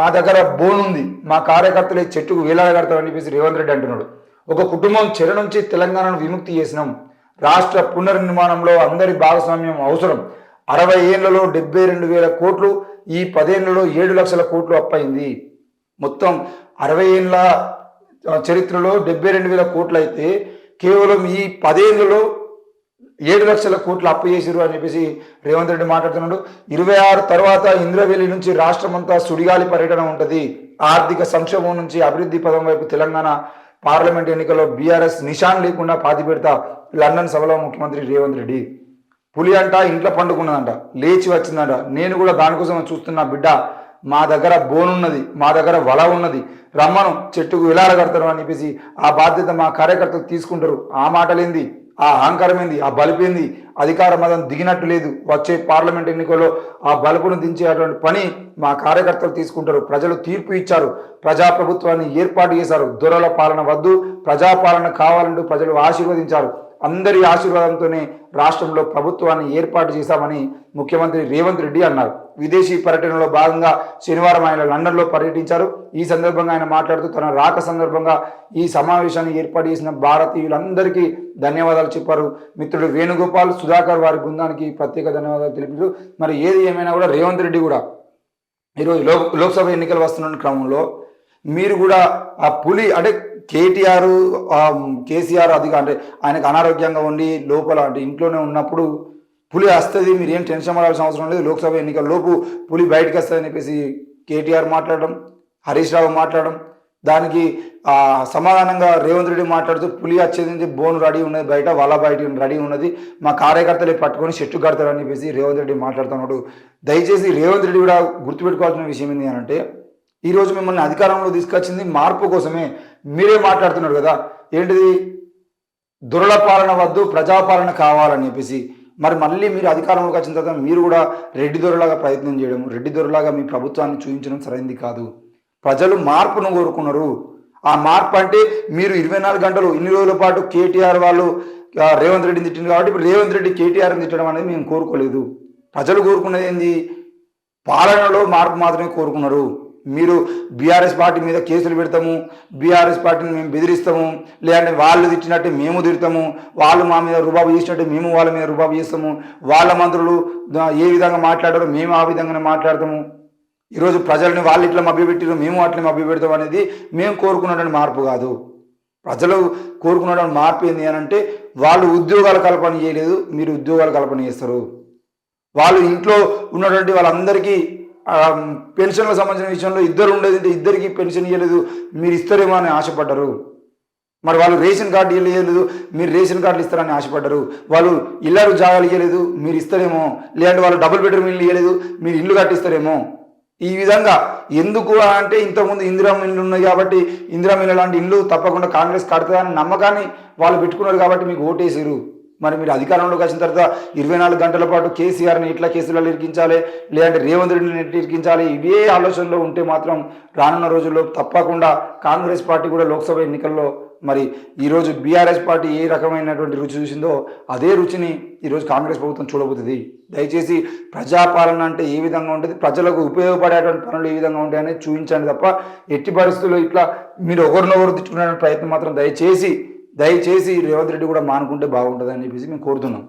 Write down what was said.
మా దగ్గర బోన్ ఉంది. మా కార్యకర్తలే చెట్టుకు వేలాడగడతామని చెప్పేసి రేవంత్ రెడ్డి అంటున్నాడు. ఒక కుటుంబం చెర నుంచి తెలంగాణను విముక్తి చేసినాం. రాష్ట్ర పునర్నిర్మాణంలో అందరి భాగస్వామ్యం అవసరం. అరవై ఏళ్ళలో డెబ్బై రెండు వేల కోట్లు ఈ పదేళ్ళలో ఏడు లక్షల కోట్లు అప్పయింది. మొత్తం అరవై ఏళ్ళ చరిత్రలో డెబ్బై రెండు వేల కోట్లు అయితే కేవలం ఈ పదేళ్ళలో ఏడు లక్షల కోట్లు అప్పు చేసిరు అని చెప్పేసి రేవంత్ రెడ్డి మాట్లాడుతున్నాడు. ఇరవై ఆరు తర్వాత ఇంద్రవెల్లి నుంచి రాష్ట్రమంతా సుడిగాలి పర్యటన ఉంటుంది. ఆర్థిక సంక్షోభం నుంచి అభివృద్ధి పదం వైపు తెలంగాణ పార్లమెంట్ ఎన్నికల్లో బీఆర్ఎస్ నిషాన్ లేకుండా పాతి పెడతా లండన్ సభలో ముఖ్యమంత్రి రేవంత్ రెడ్డి. పులి అంట ఇంట్లో పండుకున్నదంట లేచి వచ్చిందంట. నేను కూడా దానికోసం చూస్తున్నా బిడ్డ. మా దగ్గర బోనున్నది మా దగ్గర వల ఉన్నది. రమ్మను చెట్టుకు విలాల కడతారు అని చెప్పేసి ఆ బాధ్యత మా కార్యకర్తలు తీసుకుంటారు. ఆ మాటలేంది? ఆ అహంకారం ఏంది ఆ బలిపేంది అధికార మదం దిగినట్టు లేదు. వచ్చే పార్లమెంట్ ఎన్నికల్లో ఆ బలుపును దించేటువంటి పని మా కార్యకర్తలు తీసుకుంటారు. ప్రజలు తీర్పు ఇచ్చారు. ప్రజాప్రభుత్వాన్ని ఏర్పాటు చేశారు. దొరల పాలన వద్దు ప్రజాపాలన కావాలంటూ ప్రజలు ఆశీర్వదించారు. అందరి ఆశీర్వాదంతోనే రాష్ట్రంలో ప్రభుత్వాన్ని ఏర్పాటు చేశామని ముఖ్యమంత్రి రేవంత్ రెడ్డి అన్నారు. విదేశీ పర్యటనలో భాగంగా శనివారం ఆయన లండన్లో పర్యటించారు. ఈ సందర్భంగా ఆయన మాట్లాడుతూ తన రాక సందర్భంగా ఈ సమావేశాన్ని ఏర్పాటు చేసిన భారతీయులందరికీ ధన్యవాదాలు చెప్పారు. మిత్రుడు వేణుగోపాల్ సుధాకర్ వారి బృందానికి ప్రత్యేక ధన్యవాదాలు తెలిపారు మరి ఏది ఏమైనా కూడా రేవంత్ రెడ్డి కూడా ఈరోజు లోక్ లోక్సభ ఎన్నికలు వస్తున్న క్రమంలో మీరు కూడా ఆ పులి అంటే కేటీఆర్ కేసీఆర్ అది అంటే ఆయనకు అనారోగ్యంగా ఉండి లోపల అంటే ఇంట్లోనే ఉన్నప్పుడు పులి వస్తుంది మీరు ఏం టెన్షన్ పడాల్సిన అవసరం లేదు. లోక్సభ ఎన్నికల లోపు పులి బయటకు వస్తుందని చెప్పేసి కేటీఆర్ మాట్లాడడం హరీష్ రావు మాట్లాడడం దానికి సమాధానంగా రేవంత్ రెడ్డి మాట్లాడుతూ పులి వచ్చేది బోన్ రెడీ ఉన్నది బయట వాళ్ళ బయట రెడీ ఉన్నది మా కార్యకర్తలే పట్టుకొని చెట్టు కడతారని చెప్పేసి రేవంత్ రెడ్డి మాట్లాడుతున్నాడు. దయచేసి రేవంత్ రెడ్డి కూడా గుర్తుపెట్టుకోవాల్సిన విషయం ఏంటి అంటే ఈరోజు మిమ్మల్ని అధికారంలో తీసుకొచ్చింది మార్పు కోసమే మీరే మాట్లాడుతున్నారు కదా. ఏంటిది? దురల పాలన వద్దు ప్రజాపాలన కావాలని చెప్పేసి మరి మళ్ళీ మీరు అధికారంలోకి వచ్చిన తర్వాత మీరు కూడా రెడ్డి దొరలాగా ప్రయత్నం చేయడం రెడ్డి దొరలాగా మీ ప్రభుత్వాన్ని చూపించడం సరైంది కాదు. ప్రజలు మార్పును కోరుకున్నారు. ఆ మార్పు అంటే మీరు ఇరవై నాలుగు గంటలు ఇన్ని రోజుల పాటు కేటీఆర్ వాళ్ళు రేవంత్ రెడ్డిని తిట్టింది కాబట్టి ఇప్పుడు రేవంత్ రెడ్డి కేటీఆర్ని తిట్టడం అనేది మేము కోరుకోలేదు. ప్రజలు కోరుకున్నది ఏంది? పాలనలో మార్పు మాత్రమే కోరుకున్నారు. మీరు బీఆర్ఎస్ పార్టీ మీద కేసులు పెడతాము బీఆర్ఎస్ పార్టీని మేము బెదిరిస్తాము లేదంటే వాళ్ళు తిట్టినట్టే మేము తిడతాము వాళ్ళు మా మీద రుబాబు చేసినట్టే మేము వాళ్ళ మీద రుబాబు చేస్తాము వాళ్ళ మంత్రులు ఏ విధంగా మాట్లాడారో మేము ఆ విధంగానే మాట్లాడతాము. ఈరోజు ప్రజల్ని వాళ్ళు ఇట్లా మభ్యపెట్టారు మేము అట్లా మభ్యపెడతాం అనేది మేము కోరుకున్నటువంటి మార్పు కాదు. ప్రజలు కోరుకున్నటువంటి మార్పు ఏంటి అని అంటే వాళ్ళు ఉద్యోగాల కల్పన చేయలేదు మీరు ఉద్యోగాల కల్పన చేస్తారు. వాళ్ళు ఇంట్లో ఉన్నటువంటి వాళ్ళందరికీ పెన్షన్లకు సంబంధించిన విషయంలో ఇద్దరు ఉండేది ఇద్దరికి పెన్షన్ ఇవ్వలేదు మీరు ఇస్తారేమో అని ఆశపడ్డరు. మరి వాళ్ళు రేషన్ కార్డు ఇవ్వలేదు మీరు రేషన్ కార్డులు ఇస్తారని ఆశపడ్డరు. వాళ్ళు ఇల్లారు జాగాలు ఇవ్వలేదు మీరు ఇస్తారేమో. లేదంటే వాళ్ళు డబుల్ బెడ్రూమ్ ఇల్లు ఇవ్వలేదు మీరు ఇల్లు కట్టిస్తారేమో. ఈ విధంగా ఎందుకు అంటే ఇంతకుముందు ఇందిరా ఇల్లు ఉన్నాయి కాబట్టి ఇందిరా మిల్లు లాంటి ఇల్లు తప్పకుండా కాంగ్రెస్ కడతాయని నమ్మకాన్ని వాళ్ళు పెట్టుకున్నారు కాబట్టి మీకు ఓటేసారు. మరి మీరు అధికారంలోకి వచ్చిన తర్వాత ఇరవై నాలుగు గంటల పాటు కేసీఆర్ని ఇట్లా కేసులలో ఇరికించాలి? లేదంటే రేవంత్ రెడ్డిని ఎట్లా ఇరికించాలి? ఇవే ఆలోచనలో ఉంటే మాత్రం రానున్న రోజుల్లో తప్పకుండా కాంగ్రెస్ పార్టీ కూడా లోక్సభ ఎన్నికల్లో మరి ఈరోజు బీఆర్ఎస్ పార్టీ ఏ రకమైనటువంటి రుచి చూసిందో అదే రుచిని ఈరోజు కాంగ్రెస్ ప్రభుత్వం చూడబోతుంది. దయచేసి ప్రజాపాలన అంటే ఏ విధంగా ఉంటుంది? ప్రజలకు ఉపయోగపడేటువంటి పనులు ఏ విధంగా ఉంటాయని చూపించండి తప్ప ఎట్టి పరిస్థితుల్లో ఇట్లా మీరు ఒకరినొకరు తిట్టుకునే ప్రయత్నం మాత్రం దయచేసి దయచేసి రేవంత్ రెడ్డి కూడా మానుకుంటే బాగుంటుందని చెప్పేసి మేము కోరుతున్నాం.